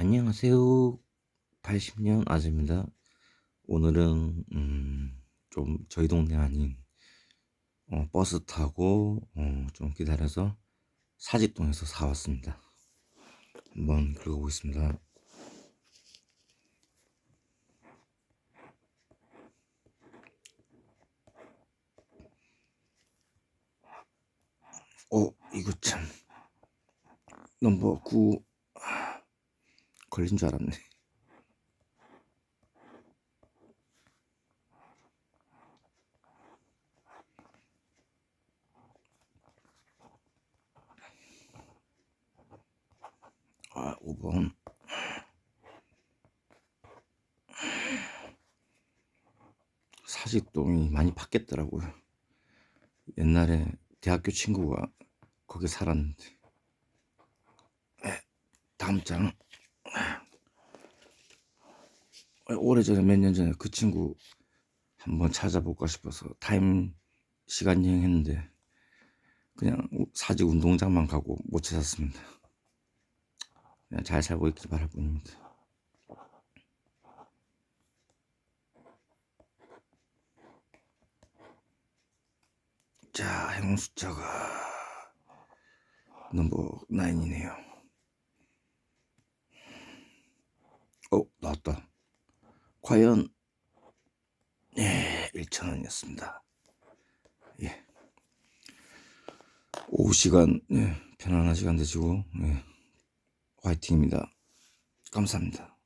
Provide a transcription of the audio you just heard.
안녕하세요. 80년 아재입니다. 오늘은 음, 좀 저희 동네 아닌 어, 버스 타고 어, 좀 기다려서 사직동에서 사왔습니다. 한번 긁어보겠습니다. 어, 이거 참 넘버 9 걸린 줄 알았네. 아, 5번. 사직동이 많이 바뀌었더라고요. 옛날에 대학교 친구가 거기 살았는데. 에, 다음 장. 오래전에 몇 년 전에 그 친구 한번 찾아볼까 싶어서 타임 시간 여행했는데 그냥 사직 운동장만 가고 못 찾았습니다. 그냥 잘 살고 있길 바랄 뿐입니다. 자, 행운 숫자가 넘버 9이네요. 어, 나왔다. 과연 예, 1,000원이었습니다. 예. 오후 시간 예, 편안한 시간 되시고 예, 화이팅입니다. 감사합니다.